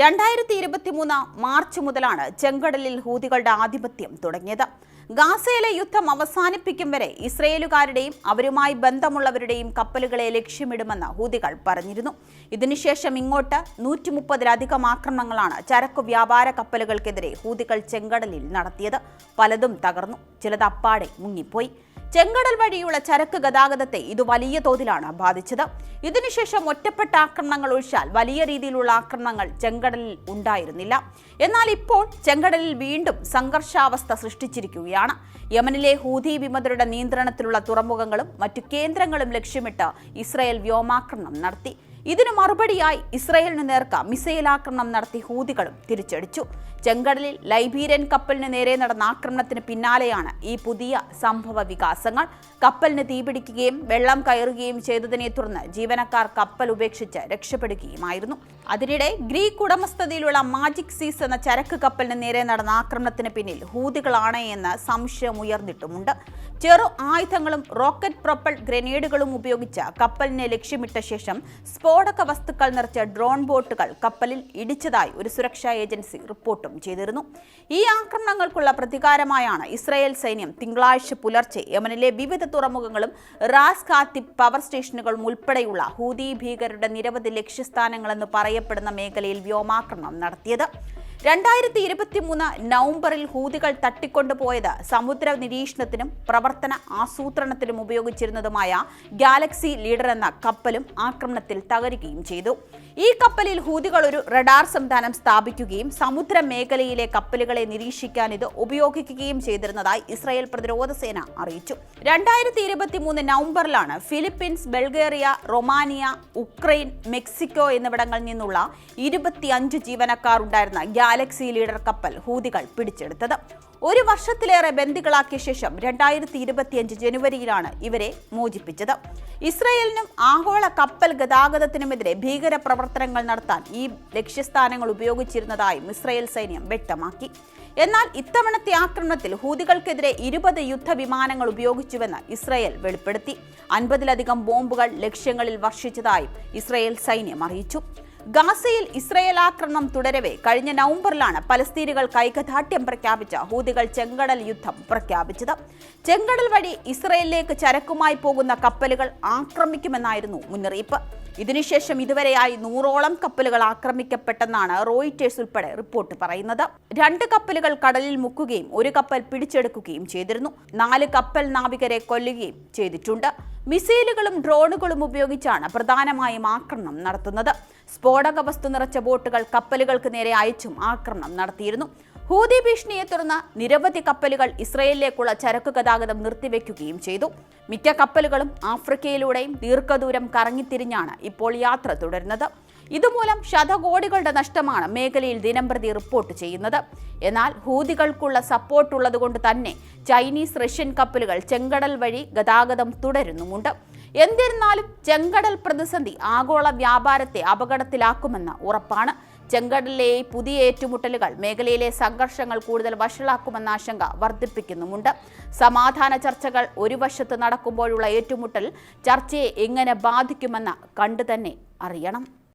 രണ്ടായിരത്തി ഇരുപത്തിമൂന്ന് മാർച്ച് മുതലാണ് ചെങ്കടലിൽ ഹൂതികളുടെ ആധിപത്യം തുടങ്ങിയത്. ഗാസയിലെ യുദ്ധം അവസാനിപ്പിക്കും വരെ ഇസ്രയേലുകാരുടെയും അവരുമായി ബന്ധമുള്ളവരുടെയും കപ്പലുകളെ ലക്ഷ്യമിടുമെന്ന് ഹൂതികൾ പറഞ്ഞിരുന്നു. ഇതിനുശേഷം ഇങ്ങോട്ട് നൂറ്റി മുപ്പതിലധികം ആക്രമണങ്ങളാണ് ചരക്കു വ്യാപാര കപ്പലുകൾക്കെതിരെ ഹൂതികൾ ചെങ്കടലിൽ നടത്തിയത്. പലതും തകർന്നു. ചിലത് അപ്പാടെ മുങ്ങിപ്പോയി. ചെങ്കടൽ വഴിയുള്ള ചരക്ക് ഗതാഗതത്തെ ഇത് വലിയ തോതിലാണ് ബാധിച്ചത്. ഇതിനുശേഷം ഒറ്റപ്പെട്ട ആക്രമണങ്ങൾ ഒഴിച്ചാൽ വലിയ രീതിയിലുള്ള ആക്രമണങ്ങൾ ചെങ്കടലിൽ ഉണ്ടായിരുന്നില്ല. എന്നാൽ ഇപ്പോൾ ചെങ്കടലിൽ വീണ്ടും സംഘർഷാവസ്ഥ സൃഷ്ടിച്ചിരിക്കുകയാണ്. യമനിലെ ഹൂതി വിമതരുടെ നിയന്ത്രണത്തിലുള്ള തുറമുഖങ്ങളും മറ്റു കേന്ദ്രങ്ങളും ലക്ഷ്യമിട്ട് ഇസ്രയേൽ വ്യോമാക്രമണം നടത്തി. ഇതിനു മറുപടിയായി ഇസ്രയേലിന് നേർക്ക് മിസൈൽ ആക്രമണം നടത്തി ഹൂതികളും തിരിച്ചടിച്ചു. ചെങ്കടലിൽ ലൈബീരിയൻ കപ്പലിന് നേരെ നടന്ന ആക്രമണത്തിന് പിന്നാലെയാണ് ഈ പുതിയ സംഭവ വികാസങ്ങൾ. കപ്പലിന് തീപിടിക്കുകയും വെള്ളം കയറുകയും ചെയ്തതിനെ തുടർന്ന് ജീവനക്കാർ കപ്പൽ ഉപേക്ഷിച്ച് രക്ഷപ്പെടുകയുമായിരുന്നു. അതിനിടെ ഗ്രീക്ക് ഉടമസ്ഥതയിലുള്ള മാജിക് സീസ് എന്ന ചരക്ക് കപ്പലിന് നേരെ നടന്ന ആക്രമണത്തിന് പിന്നിൽ ഹൂതികളാണ് എന്ന് സംശയം ഉയർന്നിട്ടുമുണ്ട്. ചെറു ആയുധങ്ങളും റോക്കറ്റ് പ്രൊപ്പൽ ഗ്രനേഡുകളും ഉപയോഗിച്ച് കപ്പലിനെ ലക്ഷ്യമിട്ട ശേഷം സ്ഫോടക വസ്തുക്കൾ നിറച്ച ഡ്രോൺ ബോട്ടുകൾ കപ്പലിൽ ഇടിച്ചതായി ഒരു സുരക്ഷാ ഏജൻസി റിപ്പോർട്ടും ചെയ്തിരുന്നു. ഈ ആക്രമണങ്ങൾക്കുള്ള പ്രതികാരമായാണ് ഇസ്രായേൽ സൈന്യം തിങ്കളാഴ്ച പുലർച്ചെ യമനിലെ വിവിധ തുറമുഖങ്ങളും റാസ് ഖാത്തിബ് പവർ സ്റ്റേഷനുകളും ഉൾപ്പെടെയുള്ള ഹൂതി ഭീകരരുടെ നിരവധി ലക്ഷ്യസ്ഥാനങ്ങളെന്ന് പറയപ്പെടുന്ന മേഖലയിൽ വ്യോമാക്രമണം നടത്തിയത്. രണ്ടായിരത്തി ഇരുപത്തി മൂന്ന് നവംബറിൽ ഹൂതികൾ തട്ടിക്കൊണ്ടുപോയത് സമുദ്ര നിരീക്ഷണത്തിനും പ്രവർത്തന ആസൂത്രണത്തിനും ഉപയോഗിച്ചിരുന്നതുമായ ഗാലക്സി ലീഡർ എന്ന കപ്പലും ആക്രമണത്തിൽ തകരുകയും ചെയ്തു. ഈ കപ്പലിൽ ഹൂതികൾ ഒരു റഡാർ സംവിധാനം സ്ഥാപിക്കുകയും സമുദ്ര മേഖലയിലെ കപ്പലുകളെ നിരീക്ഷിക്കാൻ ഇത് ഉപയോഗിക്കുകയും ചെയ്തിരുന്നതായി ഇസ്രായേൽ പ്രതിരോധ സേന അറിയിച്ചു. രണ്ടായിരത്തി ഇരുപത്തി മൂന്ന് നവംബറിലാണ് Philippines Bulgaria Romania Ukraine Mexico എന്നിവിടങ്ങളിൽ നിന്നുള്ള ഇരുപത്തിയഞ്ച് ജീവനക്കാർ ഉണ്ടായിരുന്ന ഗാലക്സി ലീഡർ കപ്പൽ ഹൂതികൾ പിടിച്ചെടുത്തത്. ഒരു വർഷത്തിലേറെ ബന്ദികളാക്കിയ ശേഷം രണ്ടായിരത്തി ഇരുപത്തിയഞ്ച് ജനുവരിയിലാണ് ഇവരെ മോചിപ്പിച്ചത്. ഇസ്രയേലിനും ആഗോള കപ്പൽ ഗതാഗതത്തിനുമെതിരെ ഭീകര പ്രവർത്തനങ്ങൾ നടത്താൻ ഈ ലക്ഷ്യസ്ഥാനങ്ങൾ ഉപയോഗിച്ചിരുന്നതായും ഇസ്രയേൽ സൈന്യം വ്യക്തമാക്കി. എന്നാൽ ഇത്തവണത്തെ ആക്രമണത്തിൽ ഹൂതികൾക്കെതിരെ ഇരുപത് യുദ്ധവിമാനങ്ങൾ ഉപയോഗിച്ചുവെന്ന് ഇസ്രയേൽ വെളിപ്പെടുത്തി. അൻപതിലധികം ബോംബുകൾ ലക്ഷ്യങ്ങളിൽ വർഷിച്ചതായും ഇസ്രയേൽ സൈന്യം അറിയിച്ചു. ഗാസയിൽ ഇസ്രയേൽ ആക്രമണം തുടരവെ. കഴിഞ്ഞ നവംബറിലാണ് പലസ്തീനുകൾ കൈകദാഠ്യം പ്രഖ്യാപിച്ച ഹൂതികൾ ചെങ്കടൽ യുദ്ധം പ്രഖ്യാപിച്ചത്. ചെങ്കടൽ വഴി ഇസ്രയേലിലേക്ക് ചരക്കുമായി പോകുന്ന കപ്പലുകൾ ആക്രമിക്കുമെന്നായിരുന്നു മുന്നറിയിപ്പ്. ഇതിനുശേഷം ഇതുവരെയായി നൂറോളം കപ്പലുകൾ ആക്രമിക്കപ്പെട്ടെന്നാണ് റോയിറ്റേഴ്സ് ഉൾപ്പെടെ റിപ്പോർട്ട് പറയുന്നത്. രണ്ട് കപ്പലുകൾ കടലിൽ മുക്കുകയും ഒരു കപ്പൽ പിടിച്ചെടുക്കുകയും ചെയ്തിരുന്നു. നാല് കപ്പൽ നാവികരെ കൊല്ലുകയും ചെയ്തിട്ടുണ്ട്. മിസൈലുകളും ഡ്രോണുകളും ഉപയോഗിച്ചാണ് പ്രധാനമായും ആക്രമണം നടത്തുന്നത്. സ്ഫോടക വസ്തു നിറച്ച ബോട്ടുകൾ കപ്പലുകൾക്ക് നേരെ അയച്ചും ആക്രമണം നടത്തിയിരുന്നു. ഹൂതി ഭീഷണിയെ തുടർന്ന് നിരവധി കപ്പലുകൾ ഇസ്രയേലിലേക്കുള്ള ചരക്ക് ഗതാഗതം നിർത്തിവെക്കുകയും ചെയ്തു. മിക്ക കപ്പലുകളും ആഫ്രിക്കയിലൂടെയും ദീർഘദൂരം കറങ്ങിത്തിരിഞ്ഞാണ് ഇപ്പോൾ യാത്ര തുടരുന്നത്. ഇതുമൂലം ശതകോടികളുടെ നഷ്ടമാണ് മേഖലയിൽ ദിനംപ്രതി റിപ്പോർട്ട് ചെയ്യുന്നത്. എന്നാൽ ഹൂതികൾക്കുള്ള സപ്പോർട്ട് ഉള്ളതുകൊണ്ട് തന്നെ ചൈനീസ് റഷ്യൻ കപ്പലുകൾ ചെങ്കടൽ വഴി ഗതാഗതം തുടരുന്നുമുണ്ട്. എന്നിരുന്നാലും ചെങ്കടൽ പ്രതിസന്ധി ആഗോള വ്യാപാരത്തെ അപകടത്തിലാക്കുമെന്ന് ഉറപ്പാണ്. ചെങ്കടലിലെ പുതിയ ഏറ്റുമുട്ടലുകൾ മേഖലയിലെ സംഘർഷങ്ങൾ കൂടുതൽ വഷളാക്കുമെന്ന ആശങ്ക വർദ്ധിപ്പിക്കുന്നുമുണ്ട്. സമാധാന ചർച്ചകൾ ഒരു വശത്ത് നടക്കുമ്പോഴുള്ള ഏറ്റുമുട്ടൽ ചർച്ചയെ എങ്ങനെ ബാധിക്കുമെന്ന് കണ്ടു തന്നെ അറിയണം.